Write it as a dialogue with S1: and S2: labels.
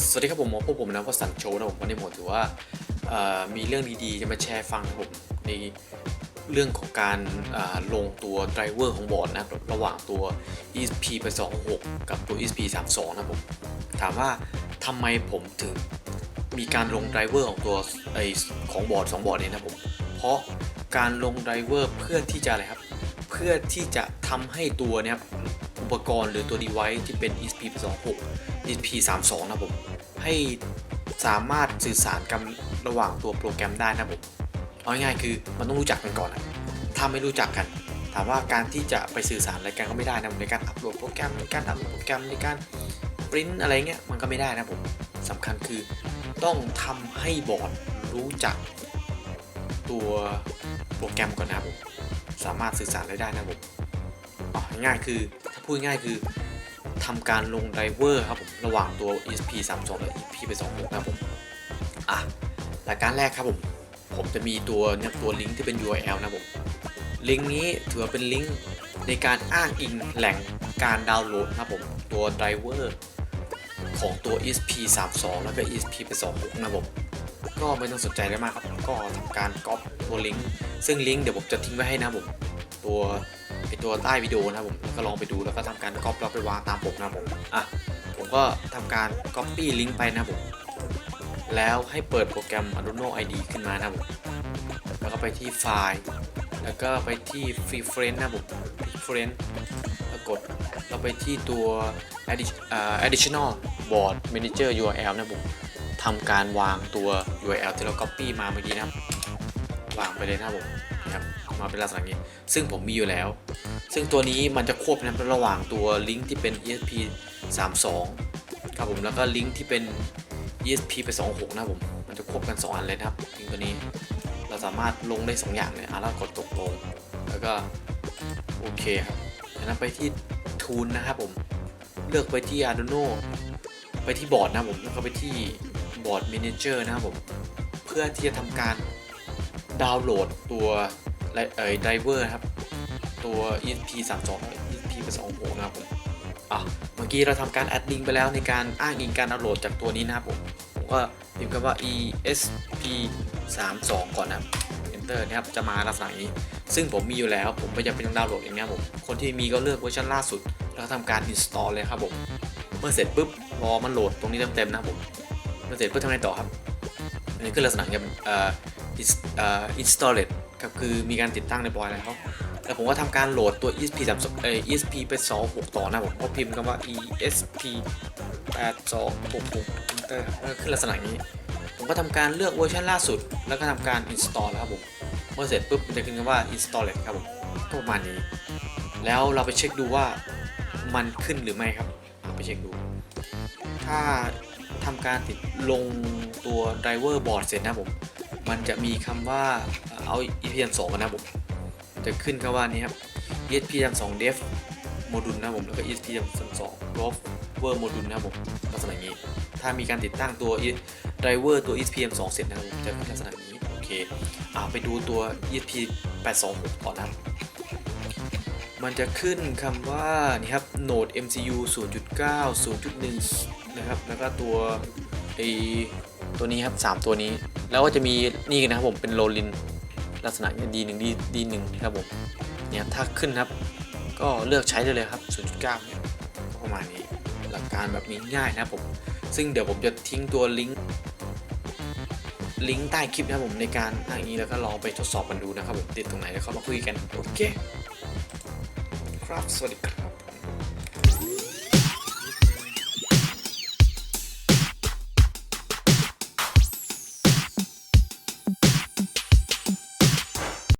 S1: สวัสดีครับผมหมอพวกผมนะวสันต์โชว์นะผมวันนี้ผมถือว่ามีเรื่องดีๆ จะมาแชร์ฟังนะผมในเรื่องของการาลงตัวไดรเวอร์ของบอร์ดนะครับระหว่างตัว ESP ไป26กับตัว ESP 32นะผมถามว่าทำไมผมถึงมีการลงไดรเวอร์ของตัวไอของบอร์ด2บอร์ดนี้นะผมเพราะการลงไดรเวอร์เพื่อที่จะอะไรครับเพื่อที่จะทำให้ตัวเนี้ยอุปกรณ์หรือตัว device ที่เป็น ESP 26 EP 3 2 นะผมให้สามารถสื่อสารกันระหว่างตัวโปรแกรมได้นะผมเอาง่ายๆคือมันต้องรู้จักกันก่อนนะถ้าไม่รู้จักกัน ถามว่าการที่จะไปสื่อสารอะไรกันก็ไม่ได้นะผมในการอัปโหลดโปรแกรมในการอัปโหลดโปรแกรมในการปริ้นอะไรเงี้ยมันก็ไม่ได้นะผมสำคัญคือต้องทำให้บอร์ดรู้จักตัวโปรแกรมก่อนนะผมสามารถสื่อสารได้ได้นะผมอ๋อง่ายคือถ้าพูดง่ายคือ ทำการลงไดเวอร์ครับผมระหว่างตัว ESP 32และ EP ไป26นะครับผมอะรายกการแรกครับผม ผมจะมีตัวเนี่ยตัวลิงก์ที่เป็น URL นะผมลิงก์นี้ถือว่าเป็นลิงก์ในการอ้างอิงแหล่งการดาวน์โหลดนะครับผมตัวไดเวอร์ของตัว ESP 32แล้วก็ ESP ไป26นะผมก็ไม่ต้องสนใจอะไรมากครับก็ทำการก๊อปตัวลิงก์ซึ่งลิงก์เดี๋ยวผมจะทิ้งไว้ให้นะผมตัว ไอตัวใต้วิดีโอนะผมก็ลองไปดูแล้วก็ทำการก๊อปแล้วไปวางตามปกนะผมอะผมก็ทำการ Copy ลิงก์ไปนะผมแล้วให้เปิดโปรแกรม Arduino ID ขึ้นมานะผมแล้วก็ไปที่ไฟล์ แล้วก็ไปที่ Free Friend นะผม Free Friend แล้วกดเราไปที่ตัว Addi- uh, Additional Board Manager URL นะผมทำการวางตัว URL ที่เรา Copy มาเมื่อกี้นะ วางไปเลยนะผม นะครับมาเป็นลักษณะนี้ ซึ่งผมมีอยู่แล้ว ซึ่งตัวนี้มันจะควบนะครับระหว่างตัวลิงก์ที่เป็น ESP 32ครับผมแล้วก็ลิงก์ที่เป็น ESP ไป26นะผมมันจะควบกัน 2 อันเลยนะครับลิงก์ตัวนี้เราสามารถลงได้ 2 อย่างเลยอะแล้วกดตกลง แล้วก็โอเคครับจากนั้นไปที่ Tool นะครับผมเลือกไปที่ Arduino ไปที่บอร์ดนะผมแล้วก็ไปที่บอร์ด Manager นะครับผมเพื่อที่จะทำการ ดาวน์โหลดตัวเอ่อไดเวอร์ครับ ตัว ESP 32 ESP 2 6นะครับผมอะเมื่อกี้เราทำการแอดลิงก์ไปแล้วในการอ้างอิงการดาวน์โหลดจากตัวนี้นะครับผมผมก็พิมพ์คำว่า ESP 32ก่อนนะครับ Enter นะครับจะมาลักษณะนี้ ซึ่งผมมีอยู่แล้วผมไม่จำเป็นต้องดาวน์โหลดเองนะครับผมคนที่มีก็เลือกเวอร์ชันล่าสุด แล้วทำการ install เลยครับผมเมื่อเสร็จปุ๊บรอมันโหลดตรงนี้เต็มๆนะครับผมเมื่อเสร็จปุ๊บทำไงต่อครับอันนี้คือลักษณะแบบเอ่อ ins- เอ่อ installed ครับคือมีการติดตั้งในบอยแล้วแล้วผมก็ทำการโหลดตัว ESP 3เอ่อ ESP ไป26ต่อนะผมก็พิมพ์คำว่า ESP 8266 enter ครับแล้วก็ขึ้นลักษณะนี้ ผมก็ทำการเลือกเวอร์ชันล่าสุด แล้วก็ทำการ install แล้วครับผม เมื่อเสร็จปุ๊บมันจะขึ้นคำว่า installed ครับผมก็ประมาณนี้ แล้วเราไปเช็คดูว่ามันขึ้นหรือไม่ครับ ไปเช็คดู ถ้าทำการติดลงตัว driver board เสร็จนะผม มันจะมีคำว่าเอา EPM 2นะผมจะขึ้นคำว่านี้ครับ ESPM 2 Dev Module นะผมแล้วก็ ESPM 2 Rover Module นะผมลักษณะนี้ ถ้ามีการติดตั้งตัว driver ตัว ESPM 2 เสร็จนะครับผมจะขึ้นลักษณะนี้โอเคอ่าไปดูตัว ESP 826ต่อนะครับมันจะขึ้นคำว่านี่ครับ Node MCU 0.9 0.1 นะครับ แล้วก็ตัวไอ ตัวนี้ครับ 3 ตัวนี้ แล้วก็จะมีนี่นะครับผมเป็นโลลิน ลักษณะเนี่ย D1 D D1 ครับผมเนี่ยถ้าขึ้นครับ ก็เลือกใช้ได้เลยครับ 0.9เนี่ยก็ประมาณนี้หลักการแบบนี้ง่ายนะครับผม ซึ่งเดี๋ยวผมจะทิ้งตัวลิงก์ลิงก์ใต้คลิปนะครับผมในการอ่านอย่างนี้แล้วก็ลองไปทดสอบกันดูนะครับผมติดตรงไหนแล้วเข้ามาคุยกัน โอเค ครับ สวัสดีครับ